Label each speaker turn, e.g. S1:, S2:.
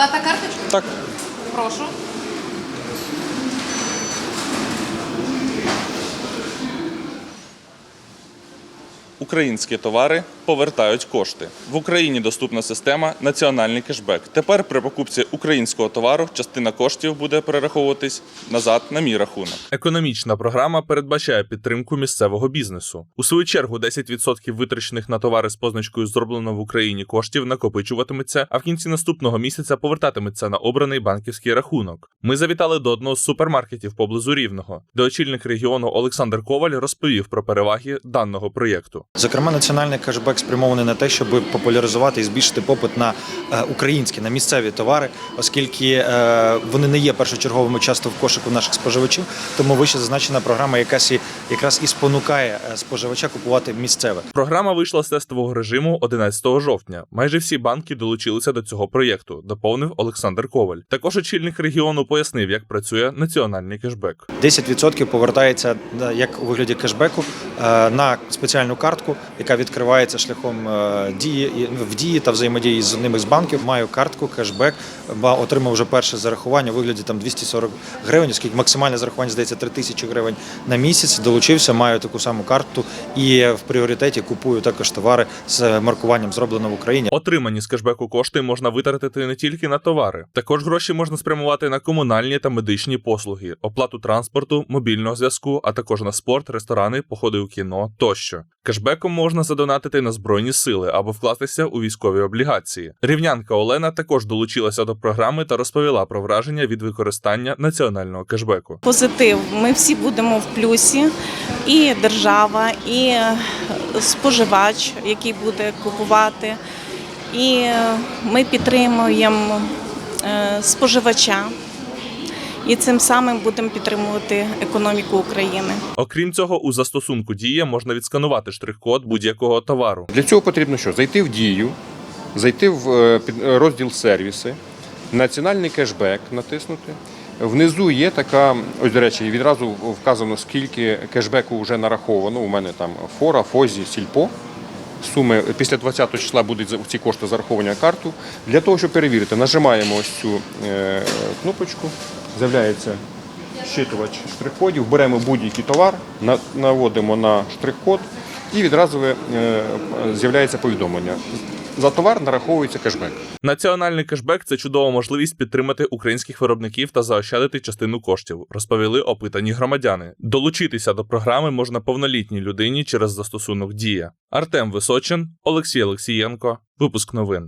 S1: Плата карточкою?
S2: Так.
S1: Прошу.
S2: Українські товари повертають кошти. В Україні доступна система Національний кешбек. Тепер при покупці українського товару частина коштів буде перераховуватись назад на мій рахунок. Економічна програма передбачає підтримку місцевого бізнесу. У свою чергу 10% витрачених на товари з позначкою зроблено в Україні коштів накопичуватиметься, а в кінці наступного місяця повертатиметься на обраний банківський рахунок. Ми завітали до одного з супермаркетів поблизу Рівного, де очільник регіону Олександр Коваль розповів про переваги даного проєкту.
S3: Зокрема, національний кешбек спрямований на те, щоб популяризувати і збільшити попит на е, українські, на місцеві товари, оскільки е, вони не є першочерговими часто в кошику наших споживачів. Тому вище зазначена програма якась і якраз і спонукає е, споживача купувати місцеве.
S2: Програма вийшла з тестового режиму 11 жовтня. Майже всі банки долучилися до цього проєкту, доповнив Олександр Коваль. Також очільник регіону пояснив, як працює національний кешбек.
S3: 10% повертається як у вигляді кешбеку на спеціальну картку, яка відкривається шляхом е, дії в дії та взаємодії з ними з банків. Маю картку, кешбек, отримав вже перше зарахування у вигляді там 240 гривень, оскільки максимальне зарахування здається 3 тисячі гривень на місяць. Долучився, маю таку саму карту і в пріоритеті купую також товари з маркуванням зроблено в Україні.
S2: Отримані з кешбеку кошти можна витратити не тільки на товари, також гроші можна спрямувати на комунальні та медичні послуги, оплату транспорту, мобільного зв'язку, а також на спорт, ресторани, походи у кіно тощо. Кешбеком можна задонатити на збройні сили або вкластися у військові облігації. Рівнянка Олена також долучилася до програми та розповіла про враження від використання національного кешбеку.
S4: Позитив. Ми всі будемо в плюсі, і держава, і е, споживач, який буде купувати. І е, ми підтримуємо е, споживача. І цим самим будемо підтримувати економіку України.
S2: Окрім цього, у застосунку дія можна відсканувати штрих-код будь-якого товару.
S5: Для цього потрібно що? Зайти в дію, зайти в е, е, розділ сервіси, національний кешбек натиснути. Внизу є така, ось до речі, відразу вказано, скільки кешбеку вже нараховано. У мене там фора, фозі, сільпо. Суми після 20 числа будуть ці кошти зараховані на карту. Для того, щоб перевірити, нажимаємо ось цю е, кнопочку, з'являється щитувач штрих-кодів, беремо будь-який товар, наводимо на штрих-код і відразу е, з'являється повідомлення. За товар нараховується кешбек.
S2: Національний кешбек це чудова можливість підтримати українських виробників та заощадити частину коштів, розповіли опитані громадяни. Долучитися до програми можна повнолітній людині через застосунок Дія. Артем Височин, Олексій Олексієнко. Випуск новин.